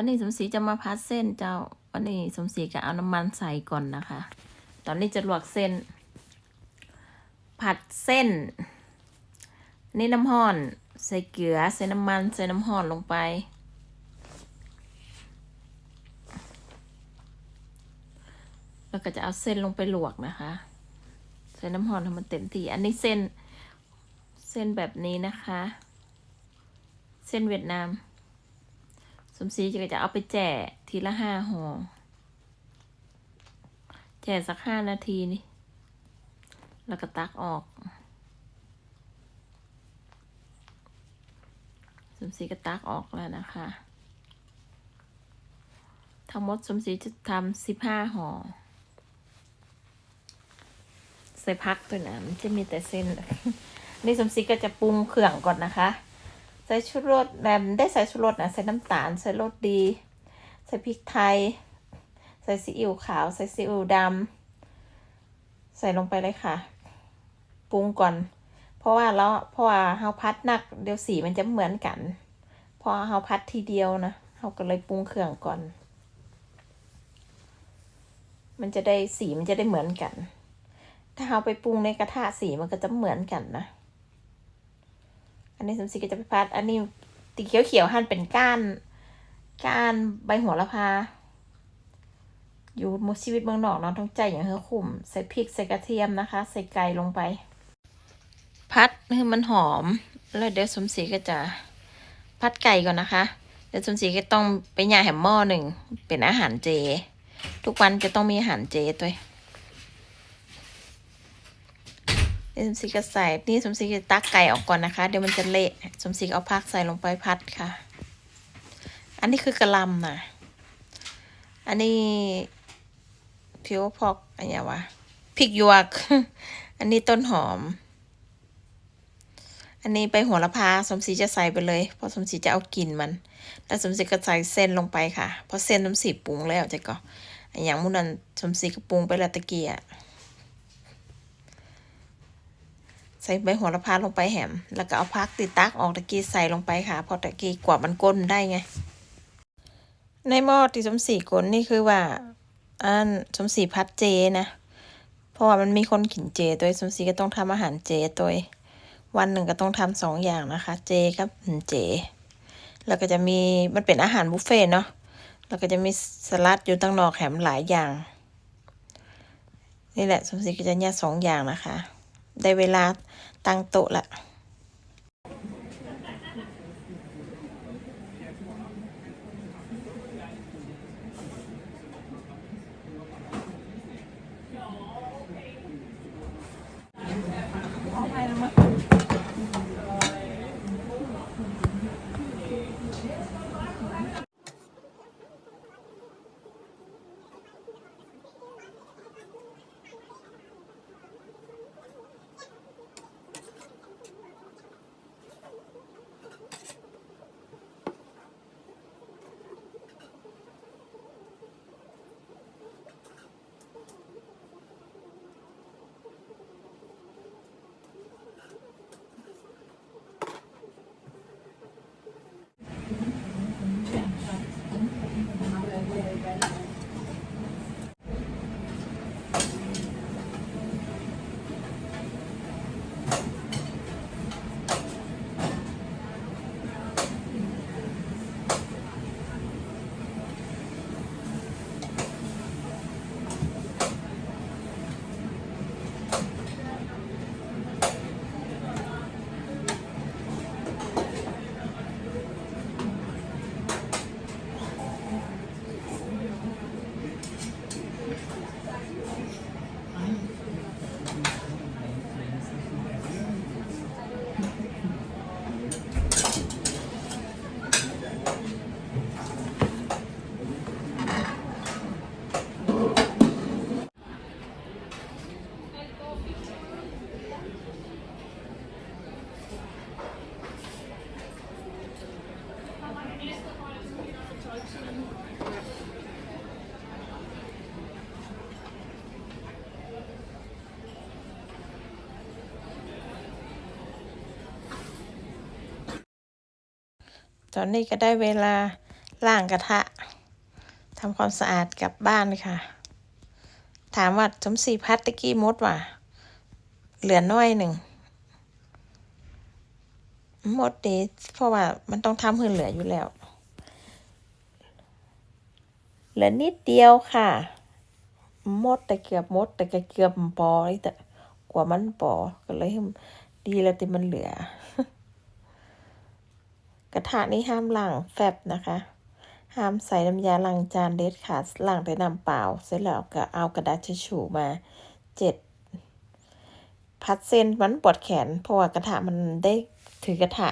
วันนี้สมศรีจะมาพัดเส้นเจ้า วันนี้สมศรีก็เอาน้ำมันใส่ก่อนนะคะ ตอนนี้จะลวกเส้น ผัดเส้น นี่น้ำห่อน ใส่เกลือ ใส่น้ำมัน ใส่น้ำห่อนลงไป แล้วก็จะเอาเส้นลงไปลวกนะคะ ใส่น้ำห่อนให้มันเต็มที่ อันนี้เส้น เส้นแบบนี้นะคะ เส้นเวียดนาม สมศรีจะจะเอาไปแจกทีละห้าห่อแจกสักห้านาทีนี่ แล้วก็ตักออก สมศรีก็ตักออกแล้วนะคะ ทั้งหมดสมศรีจะทำสิบห้าห่อใส่พักตัวนะมันจะมีแต่เส้นนี่สมศรีก็จะปรุงเครื่องก่อนนะคะ ใส่ชูรสแบบได้ใส่ชูรสนะใส่น้ำตาล ใส่รสดี ใส่พริกไทย ใส่ซีอิ๊วขาว ใส่ซีอิ๊วดำใส่ลงไปเลยค่ะ ปรุงก่อน เพราะว่าแล้วเพราะว่าเฮาพัดหนักเดี๋ยวสีมันจะเหมือนกัน พอเฮาพัดทีเดียวนะเฮาก็เลยปรุงเครื่องก่อน มันจะได้สีมันจะได้เหมือนกัน ถ้าเฮาไปปรุงในกระทะสีมันก็จะเหมือนกันนะ อันนี้สมศรีก็จะไปพัดอันนี้ตีเขียวเขียวหั่นเป็นก้าน ก้านใบหัวละพา อยู่มชีวิตเมืองนอกเนาะต้องใจอย่างเฮอคุ้มใส่พริกใส่กระเทียมนะคะ ใส่ไก่ลงไป พัดให้มันหอม แล้วเดี๋ยวสมศรีก็จะพัดไก่ก่อนนะคะ เดี๋ยวสมศรีก็ต้องไปย่าแหมหม้อหนึ่งเป็นอาหารเจ ทุกวันจะต้องมีอาหารเจตัวยว สมศรีก็ใส่นี่สมศรีจะตักไก่ออกก่อนนะคะ เดี๋ยวมันจะเละสมศรีเอาผักใส่ลงไปพัดค่ะ อันนี้คือกระลำนะอันนี้ผิวพอกอะไรอย่างวะพริกหยวก อันนี้ต้นหอม อันนี้ใบโหัวละพาสมศรีจะใส่ไปเลยเพราะสมศรีจะเอากลิ่นมันแล้วสมศรีก็ใส่เส้นลงไปค่ะเพราะเส้นสมศรีปรุงแล้วจะก็อย่างมุนันสมศรีก็ปรุงไปแล้วตะเกีย ใส่ใบโหัวละพาลงไปแหม แล้วก็เอาพักติดตักออกตะกี้ใส่ลงไปค่ะพราะตะกี้กว่ามันก้นได้ไง ในหม้อที่สมศรีกลนี่คือว่า อันสมศรีพัดเจนะ เพราะว่ามันมีคนกินเจตัวสมศรีก็ต้องทำอาหารเจตัววันหนึ่งก็ต้องทำสองอย่างนะคะ เจกับเจ แล้วก็จะมีมันเป็นอาหารบุฟเฟ่ต์เนาะ แล้วก็จะมีสลัดอยู่ตั้งนอกแถมหลายอย่าง นี่แหละสมศรีก็จะแยกสองอย่างนะคะ ได้เวลาตั้งโต๊ะละ อนนี้ก็ได้เวลาล้างกระทะทำความสะอาดกลับบ้านค่ะ ถามว่าสมศรีพัดตะกี้มดว่ะเหลือน้อยหนึ่งหมดดีเพราะว่ามันต้องทำให้เหลืออยู่แล้ว เหลือนิดเดียวค่ะหมดแต่เกือบหมดแต่ก็เกือบปอแต่กว่ามันปอก็เลยดีแล้วที่มันเหลือ กระทะนี้ห้ามล้างแฟบนะคะ ห้ามใส่น้ำยาล้างจานเด็ดขาดล้างแต่น้ำเปล่า เสร็จแล้วก็เอากระดาษทิชชู่มาเจ็ดพัดเส้นมันปวดแขน เพราะว่ากระทะมันได้ถือกระทะ